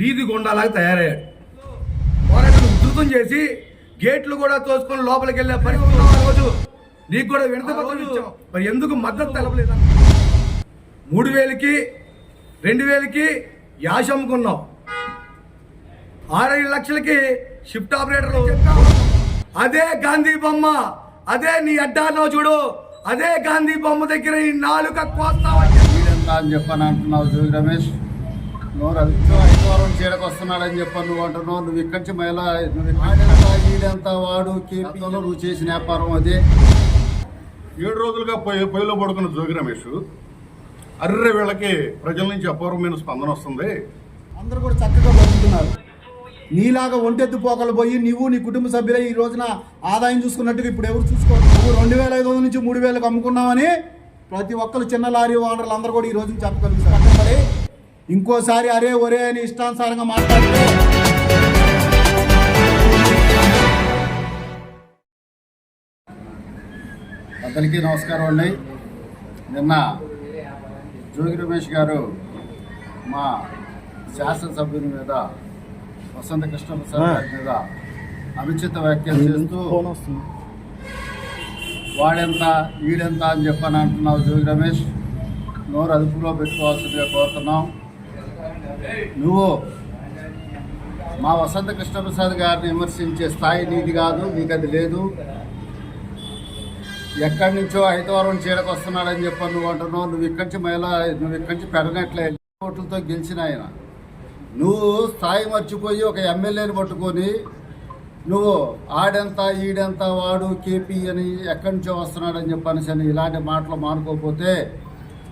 వీధి గుండాలాగా తయారయ్యాడు. పోరాటం ఉధృతం చేసి గేట్లు కూడా తోసుకొని లోపలికి వెళ్ళే పరిస్థితి రోజు నీకు కూడా వినతి పత్రం ఇచ్చాం. మరి ఎందుకు మద్దతు తెలపలేదు? మూడు వేలకి రెండు వేలకి యాష అమ్ముకున్నావు ఆరేడు లక్షలకి షిఫ్ట్ ఆపరేటర్ అదే గాంధీ బొమ్మ అదే నీ అడ్డాలో చూడు అదే గాంధీ బొమ్మ దగ్గర ఈ నాలుక కోస్తావని చెప్పని అంటున్నావు రమేష్. నువ్వు రవితో ఐదువారం చీడకు వస్తున్నాడని చెప్పని నువ్వు అంటున్నావు. నువ్వు ఇక్కడి నుంచి మహిళ నువ్వు వాడు కేపీలో నువ్వు చేసిన వ్యాపారం అదే. ఏడు రోజులుగా పొయ్యి పొయ్యిలో పడుకున్న జోగి రమేష్ అర్రె వీళ్ళకి ప్రజల నుంచి అపూర్వమైన స్పందన వస్తుంది. అందరూ కూడా చక్కగా బతుకుతున్నారు. నీలాగా ఒంటెత్తు పోకలు పోయి నీవు నీ కుటుంబ సభ్యులే ఈ రోజున ఆదాయం చూసుకున్నట్టుగా ఇప్పుడు ఎవరు చూసుకోరు? నువ్వు రెండు వేల ఐదు వందల నుంచి మూడు వేలకు అమ్ముకున్నావని ప్రతి ఒక్కరు చిన్న లారీ ఓనర్లు అందరూ కూడా ఈ రోజున చెప్పగలుగుతారు. ఇంకోసారి అరే ఒరే అని ఇష్టానుసారంగా మాట్లాడితే అందరికీ నమస్కారం అండి. నిన్న జోగి రమేష్ గారు మా శాసనసభ్యుని మీద వసంత కృష్ణప్రసాద్ గారి మీద అనుచిత వ్యాఖ్యలు చేస్తూ వాడెంత ఈడెంత అని చెప్పని అంటున్నావు జోగి రమేష్. నోరు అదుపులో పెట్టుకోవాల్సిందిగా కోరుతున్నాం. నువ్వు మా వసంత కృష్ణప్రసాద్ గారిని విమర్శించే స్థాయి నీది కాదు నీకు అది లేదు. ఎక్కడి నుంచో ఐదవరం చీరకు వస్తున్నాడని చెప్పి నువ్వు అంటున్నావు. నువ్వు ఇక్కడి నుంచి మహిళ నువ్వు ఇక్కడి నుంచి పెడనట్లే ఓట్లతో గెలిచిన ఆయన. నువ్వు స్థాయి మర్చిపోయి ఒక ఎమ్మెల్యేని పట్టుకొని నువ్వు ఆడెంత ఈడెంత వాడు కేపీ అని ఎక్కడి నుంచో వస్తున్నాడని చెప్పనేసి అని ఇలాంటి మాటలు మానుకోకపోతే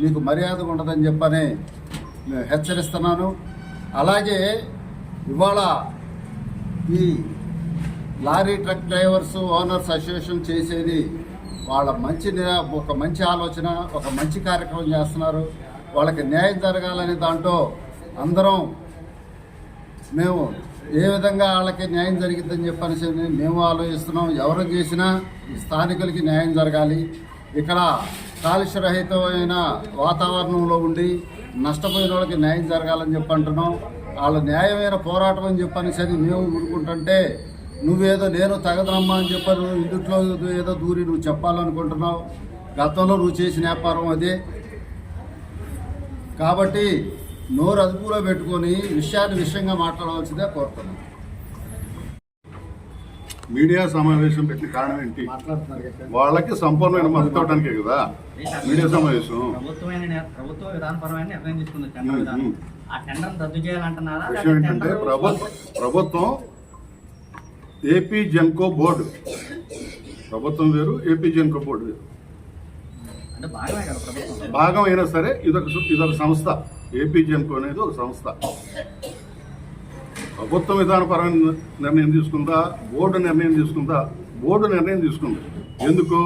నీకు మర్యాద ఉండదని చెప్పని హెచ్చరిస్తున్నాను. అలాగే ఇవాళ ఈ lorry truck drivers owners association చేసేది వాళ్ళ మంచి ఒక మంచి ఆలోచన ఒక మంచి కార్యక్రమం చేస్తున్నారు. వాళ్ళకి న్యాయం జరగాలనే దాంట్లో అందరం మేము ఏ విధంగా వాళ్ళకి న్యాయం జరిగిద్దని చెప్పనేసి మేము ఆలోచిస్తున్నాం. ఎవరు చేసినా ఈ స్థానికులకి న్యాయం జరగాలి. ఇక్కడ కాలుష్యరహితమైన వాతావరణంలో ఉండి నష్టపోయిన వాళ్ళకి న్యాయం జరగాలని చెప్పి అంటున్నాం. వాళ్ళ న్యాయమైన పోరాటం అని చెప్పనేసి అని మేము ఊరుకుంటుంటే నువ్వేదో నేను తగదనమ్మా అని చెప్పని నువ్వు ఇందుట్లో ఏదో దూరి నువ్వు చెప్పాలనుకుంటున్నావు. గతంలో నువ్వు చేసిన వ్యాపారం అదే. కాబట్టి నోరు అదుపులో పెట్టుకొని విషయాన్ని విషయంగా మాట్లాడవలసిందే కోరుతున్నాను మీడియా సమావేశం పెట్టిన కారణం ఏంటి. వాళ్ళకి సంపూర్ణమైన మద్దతు అవడానికే కదా? మీడియా సమావేశం. ప్రభుత్వ విధానపరమైన నిర్ణయం తీసుకుంది. ఆ టెండర్ రద్దు చేయాలంటున్నారా? విషయం ఏంటంటే ప్రభుత్వం ప్రభుత్వం ఏపీ జెన్కో బోర్డు. ప్రభుత్వం వేరు ఏపీ జెన్కో బోర్డు వేరు. అంటే భాగమే కదా ప్రభుత్వం. భాగం అయినా సరే ఇదొక ఇదొక సంస్థ. ఏపీ జెన్కో అనేది ఒక సంస్థ. ప్రభుత్వం విధానపరమైన నిర్ణయం తీసుకుందా? బోర్డు నిర్ణయం తీసుకుందా? బోర్డు నిర్ణయం తీసుకుంది. ఎందుకు?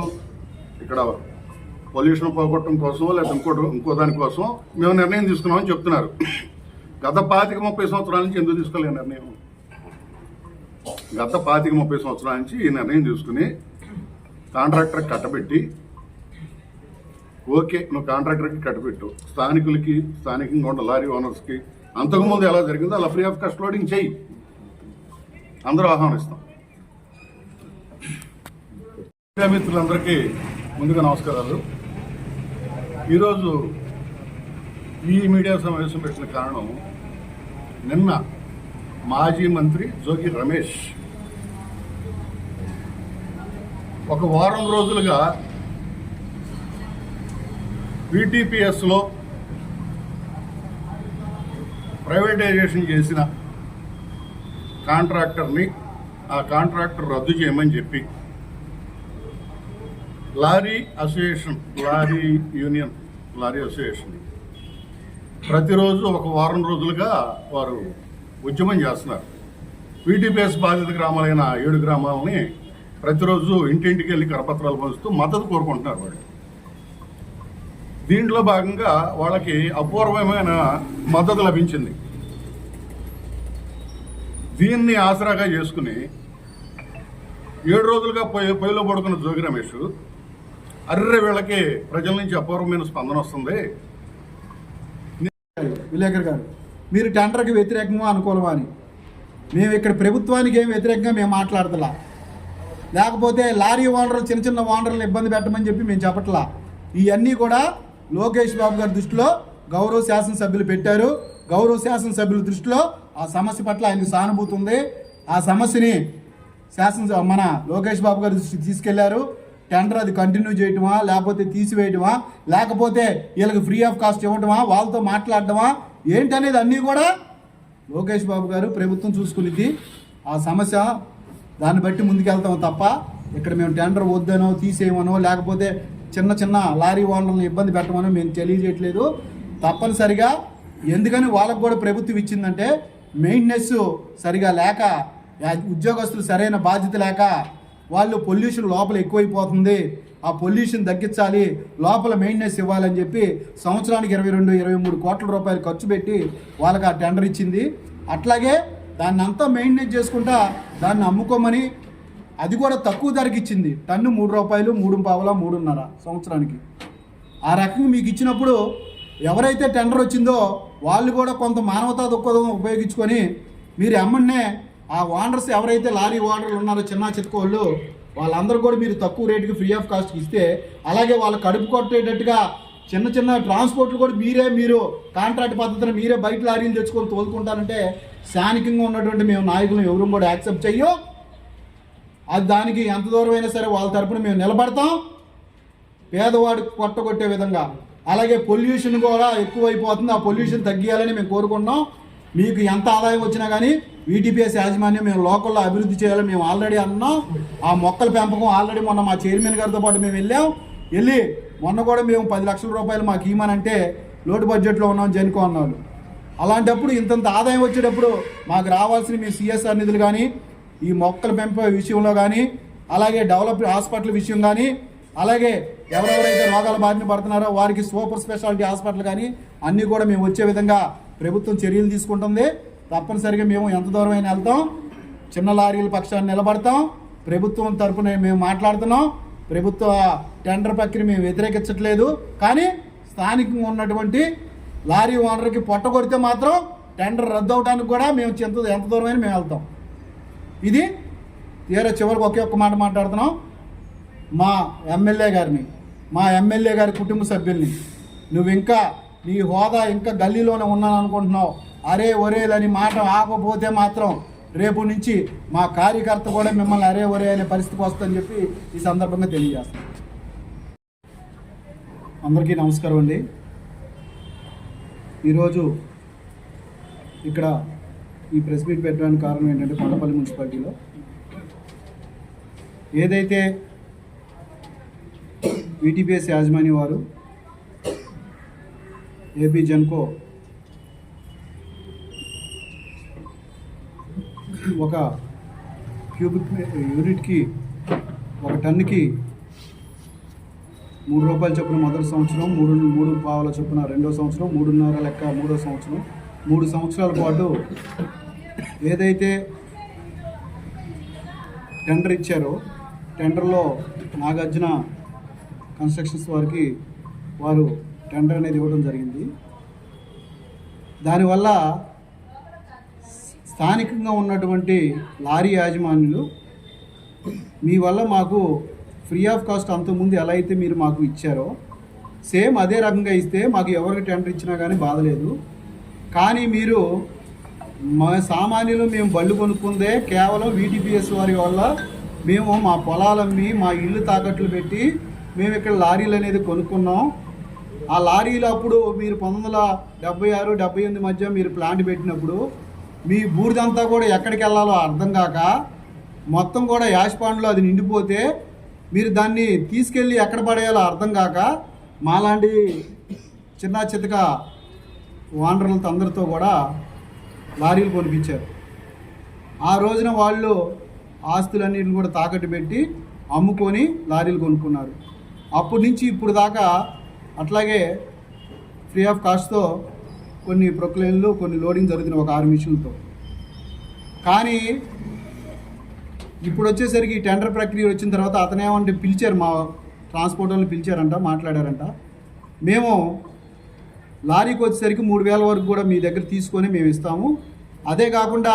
ఇక్కడ పొల్యూషన్ పోగొట్టడం కోసం లేదా ఇంకోటి ఇంకో దానికోసం మేము నిర్ణయం తీసుకున్నామని చెప్తున్నారు. గత పాతిక ముప్పై సంవత్సరాల నుంచి ఎందుకు తీసుకోలేదు నిర్ణయం? గత పాతిక ముప్పై సంవత్సరాల నుంచి ఈ నిర్ణయం తీసుకుని కాంట్రాక్టర్ కట్టబెట్టి ఓకే నువ్వు కాంట్రాక్టర్కి కట్టబెట్టు. స్థానికులకి స్థానికంగా ఉన్న లారీ ఓనర్స్కి అంతకుముందు ఎలా జరిగిందో అలా ఫ్రీ ఆఫ్ కాస్ట్ లోడింగ్ చెయ్యి అందరూ ఆహ్వానిస్తాం మిత్రులందరికీ ముందుగా నమస్కారాలు. ఈరోజు ఈ మీడియా సమావేశం పెట్టిన కారణం నిన్న మాజీ మంత్రి జోగి రమేష్. ఒక వారం రోజులుగా విటిపిఎస్లో ప్రైవేటైజేషన్ చేసిన కాంట్రాక్టర్ని ఆ కాంట్రాక్టర్ రద్దు చేయమని చెప్పి lorry association lorry union lorry association ప్రతిరోజు ఒక వారం రోజులుగా వారు ఉద్యమం చేస్తున్నారు. వీటీపీఎస్ బాధిత గ్రామాలైన ఏడు గ్రామాలని ప్రతిరోజు ఇంటింటికి వెళ్ళి కరపత్రాలు పంచుతూ మద్దతు కోరుకుంటున్నారు వాళ్ళు. దీంట్లో భాగంగా వాళ్ళకి అపూర్వమైన మద్దతు లభించింది. దీన్ని ఆసరాగా చేసుకుని ఏడు రోజులుగా పొయ్యి పొయ్యిలో పడుకున్న జోగి రమేష్ అర్రె వీళ్ళకి ప్రజల నుంచి అపూర్వమైన స్పందన వస్తుంది. విలేకర్ గారు మీరు టెండర్కి వ్యతిరేకంగా అనుకూలమా అని? మేము ఇక్కడ ప్రభుత్వానికి ఏం వ్యతిరేకంగా మేము మాట్లాడతలా? లేకపోతే లారీ ఓనర్లు చిన్న చిన్న ఓనర్లను ఇబ్బంది పెట్టమని చెప్పి మేము చెప్పట్లా? ఇవన్నీ కూడా లోకేష్ బాబు గారి దృష్టిలో గౌరవ శాసనసభ్యులు పెట్టారు. గౌరవ శాసనసభ్యుల దృష్టిలో ఆ సమస్య పట్ల ఆయనకు సానుభూతి ఉంది. ఆ సమస్యని శాసన మన లోకేష్ బాబు గారి దృష్టికి తీసుకెళ్ళారు. టెండర్ అది కంటిన్యూ చేయటమా లేకపోతే తీసివేయటమా లేకపోతే వీళ్ళకి ఫ్రీ ఆఫ్ కాస్ట్ ఇవ్వటమా వాళ్ళతో మాట్లాడటమా ఏంటనేది అన్నీ కూడా లోకేష్ బాబు గారు ప్రభుత్వం చూసుకునేది ఆ సమస్య దాన్ని బట్టి ముందుకెళ్తాం తప్ప ఇక్కడ మేము టెండర్ వద్దనో తీసేయమనో లేకపోతే చిన్న చిన్న లారీ వాళ్ళని ఇబ్బంది పెట్టమని మేము తెలియజేయట్లేదు. తప్పనిసరిగా ఎందుకని వాళ్ళకు కూడా ప్రభుత్వం ఇచ్చిందంటే మెయింటెనెన్స్ సరిగా లేక ఉద్యోగస్తులు సరైన బాధ్యత లేక వాళ్ళు పొల్యూషన్ లోపల ఎక్కువైపోతుంది. ఆ పొల్యూషన్ తగ్గించాలి లోపల మెయింటెనెన్స్ ఇవ్వాలని చెప్పి సంవత్సరానికి ఇరవై రెండు ఇరవై మూడు కోట్ల రూపాయలు ఖర్చు పెట్టి వాళ్ళకి ఆ టెండర్ ఇచ్చింది. అట్లాగే దాన్ని అంతా మెయింటెనెన్స్ చేసుకుంటా దాన్ని అమ్ముకోమని అది కూడా తక్కువ ధరకి ఇచ్చింది. టన్ను మూడు రూపాయలు మూడు పావుల మూడున్నర సంవత్సరానికి. ఆ రకంగా మీకు ఇచ్చినప్పుడు ఎవరైతే టెండర్ వచ్చిందో వాళ్ళు కూడా కొంత మానవతా దృక్పథం ఉపయోగించుకొని మీరు ఎమ్మన్నే ఆ ఓనర్స్ ఎవరైతే లారీ ఓనర్లు ఉన్నారో చిన్న చిత్కోళ్ళు వాళ్ళందరూ కూడా మీరు తక్కువ రేటుకి ఫ్రీ ఆఫ్ కాస్ట్కి ఇస్తే అలాగే వాళ్ళు కడుపు కొట్టేటట్టుగా చిన్న చిన్న ట్రాన్స్పోర్ట్లు కూడా మీరే మీరు కాంట్రాక్ట్ పద్ధతిని మీరే బయట లారీలు తెచ్చుకొని తోలుకుంటారంటే స్థానికంగా ఉన్నటువంటి మేము నాయకులను ఎవరు కూడా యాక్సెప్ట్ చెయ్యం అది దానికి ఎంత దూరం అయినా సరే వాళ్ళ తరపున మేము నిలబడతాం. పేదవాడు కొట్టగొట్టే విధంగా. అలాగే పొల్యూషన్ కూడా ఎక్కువైపోతుంది. ఆ పొల్యూషన్ తగ్గియాలని మేము కోరుకుంటున్నాం. మీకు ఎంత ఆదాయం వచ్చినా కానీ వీటీపీఎస్ యాజమాన్యం మేము లోకల్లో అభివృద్ధి చేయాలని మేము ఆల్రెడీ అన్నాం. ఆ మొక్కల పెంపకం ఆల్రెడీ మొన్న మా చైర్మన్ గారితో పాటు మేము వెళ్ళాం. వెళ్ళి మొన్న కూడా మేము పది లక్షల రూపాయలు మాకు ఇవ్వమనంటే లోటు బడ్జెట్లో ఉన్నాం జనుకో అన్నారు అలాంటప్పుడు ఇంతంత ఆదాయం వచ్చేటప్పుడు మాకు రావాల్సిన మీ సిఎస్ఆర్ నిధులు కానీ ఈ మొక్కల పెంపే విషయంలో కానీ అలాగే డెవలప్ హాస్పిటల్ విషయం కానీ అలాగే ఎవరెవరైతే రోగాల బారిన పడుతున్నారో వారికి సూపర్ స్పెషాలిటీ హాస్పిటల్ కానీ అన్నీ కూడా మేము వచ్చే విధంగా ప్రభుత్వం చర్యలు తీసుకుంటుంది. తప్పనిసరిగా మేము ఎంత దూరం అయినా వెళ్తాం. చిన్న లారీల పక్షాన్ని నిలబడతాం. ప్రభుత్వం తరఫున మేము మాట్లాడుతున్నాం. ప్రభుత్వ టెండర్ ప్రక్రియ మేము వ్యతిరేకించట్లేదు. కానీ స్థానికంగా ఉన్నటువంటి లారీ ఓనర్కి పొట్ట కొడితే మాత్రం టెండర్ రద్దు అవడానికి కూడా మేము ఎంత ఎంత దూరమైనా మేము వెళ్తాం. ఇది తీరా చివరికి ఒకే ఒక్క మాట మాట్లాడుతున్నాం. మా ఎమ్మెల్యే గారిని మా ఎమ్మెల్యే గారి కుటుంబ సభ్యుల్ని నువ్వు ఇంకా నీ హోదా ఇంకా గల్లీలోనే ఉన్నాను అనుకుంటున్నావు. అరే ఒరేలని మాట ఆగపోతే మాత్రం రేపు నుంచి మా కార్యకర్త కూడా మిమ్మల్ని అరే ఒరే అనే పరిస్థితికి వస్తుందని చెప్పి ఈ సందర్భంగా తెలియజేస్తాను అందరికీ నమస్కారం అండి. ఈరోజు ఇక్కడ ఈ ప్రెస్ మీట్ పెట్టడానికి కారణం ఏంటంటే కొండపల్లి మున్సిపాలిటీలో. ఏదైతే వీటీపీఎస్ యాజమాని వారు ఏపీ జన్కో ఒక క్యూబిక్ యూనిట్కి ఒక టన్నుకి మూడు రూపాయల చొప్పున మొదటి సంవత్సరం మూడు మూడు పావుల చొప్పున రెండో సంవత్సరం మూడున్నర లెక్క మూడో సంవత్సరం మూడు సంవత్సరాల పాటు ఏదైతే టెండర్ ఇచ్చారో టెండర్లో నాగార్జున కన్స్ట్రక్షన్స్ వారికి వారు టెండర్ అనేది ఇవ్వడం జరిగింది. దానివల్ల స్థానికంగా ఉన్నటువంటి లారీ యాజమాన్యులు మీ వల్ల మాకు ఫ్రీ ఆఫ్ కాస్ట్ అంతకుముందు ఎలా అయితే మీరు మాకు ఇచ్చారో సేమ్ అదే రకంగా ఇస్తే మాకు ఎవరికి టెండర్ ఇచ్చినా కానీ బాధలేదు కానీ మీరు మా సామాన్యులు మేము బళ్ళు కొనుక్కుందే కేవలం వీటీపీఎస్ వారి వల్ల మేము మా పొలాలమ్మి మా ఇల్లు తాకట్లు పెట్టి మేము ఇక్కడ లారీలు అనేది కొనుక్కున్నాం. ఆ లారీలు అప్పుడు మీరు పంతొమ్మిది వందల డెబ్బై ఆరు డెబ్బై ఎనిమిది మధ్య మీరు ప్లాంట్ పెట్టినప్పుడు మీ బూడిదంతా కూడా ఎక్కడికి వెళ్ళాలో అర్థం కాక మొత్తం కూడా యాష్ పాండ్లో అది నిండిపోతే మీరు దాన్ని తీసుకెళ్ళి ఎక్కడ పడేయాలో అర్థం కాక మాలాంటి చిన్న చితక వానరులతో అందరితో కూడా లారీలు కొనిపించారు. ఆ రోజున వాళ్ళు ఆస్తులన్నిటిని కూడా తాకట్టు పెట్టి అమ్ముకొని లారీలు కొనుక్కున్నారు. అప్పటి నుంచి ఇప్పుడు దాకా అట్లాగే ఫ్రీ ఆఫ్ కాస్ట్తో కొన్ని ప్రొక్లైన్లు కొన్ని లోడింగ్ జరుగుతున్నాయి ఒక ఆరు మిషన్లతో. కానీ ఇప్పుడు వచ్చేసరికి టెండర్ ప్రక్రియ వచ్చిన తర్వాత అతనేమంటే పిలిచారు మా ట్రాన్స్పోర్ట్ వాళ్ళని పిలిచారంట మాట్లాడారంట. మేము లారీకి వచ్చేసరికి మూడు వేల వరకు కూడా మీ దగ్గర తీసుకొని మేము ఇస్తాము. అదే కాకుండా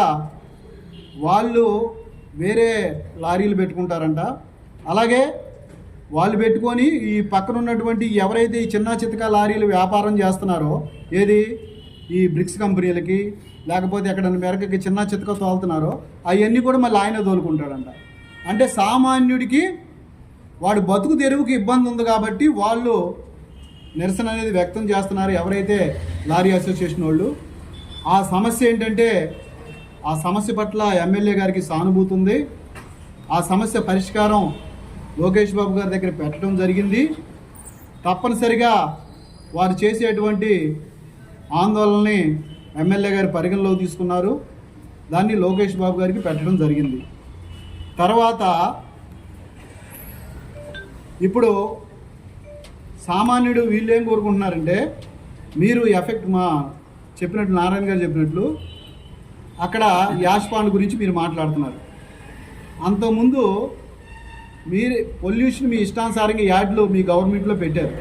వాళ్ళు వేరే లారీలు పెట్టుకుంటారంట. అలాగే వాళ్ళు పెట్టుకొని ఈ పక్కన ఉన్నటువంటి ఎవరైతే ఈ చిన్న చితక లారీలు వ్యాపారం చేస్తున్నారో ఏది? ఈ బ్రిక్స్ కంపెనీలకి లేకపోతే ఎక్కడైనా మెరకకి చిన్న చితక తోలుతున్నారో అవన్నీ కూడా మళ్ళీ ఆయన తోలుకుంటాడంట. అంటే సామాన్యుడికి వాడు బతుకు తెరువుకి ఇబ్బంది ఉంది కాబట్టి వాళ్ళు నిరసన అనేది వ్యక్తం చేస్తున్నారు ఎవరైతే లారీ అసోసియేషన్ వాళ్ళు. ఆ సమస్య ఏంటంటే ఆ సమస్య పట్ల ఎమ్మెల్యే గారికి సానుభూతి ఉంది. ఆ సమస్య పరిష్కారం లోకేష్ బాబు గారి దగ్గర పెట్టడం జరిగింది. తప్పనిసరిగా వారు చేసేటువంటి ఆందోళనని ఎమ్మెల్యే గారి పరిగణలోకి తీసుకున్నారు. దాన్ని లోకేష్ బాబు గారికి పెట్టడం జరిగింది. తర్వాత ఇప్పుడు సామాన్యుడు వీళ్ళు ఏం కోరుకుంటున్నారంటే మీరు ఎఫెక్ట్ మా చెప్పినట్లు నారాయణ గారు చెప్పినట్లు అక్కడ యాష్ గురించి మీరు మాట్లాడుతున్నారు. అంతకుముందు మీరు పొల్యూషన్ మీ ఇష్టానుసారంగా యాడ్లు మీ గవర్నమెంట్లో పెట్టారు.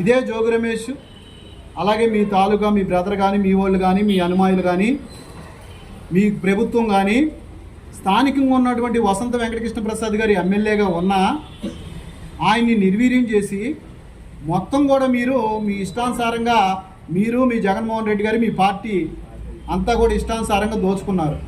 ఇదే జోగు రమేష్ అలాగే మీ తాలూకా మీ బ్రదర్ కానీ మీ వాళ్ళు కానీ మీ అనుమాయులు కానీ మీ ప్రభుత్వం కానీ స్థానికంగా ఉన్నటువంటి వసంత వెంకటకృష్ణ ప్రసాద్ గారి ఎమ్మెల్యేగా ఉన్న ఆయన్ని నిర్వీర్యం చేసి మొత్తం కూడా మీరు మీ ఇష్టానుసారంగా మీరు మీ జగన్మోహన్ రెడ్డి గారు మీ పార్టీ అంతా కూడా ఇష్టానుసారంగా దోచుకున్నారు.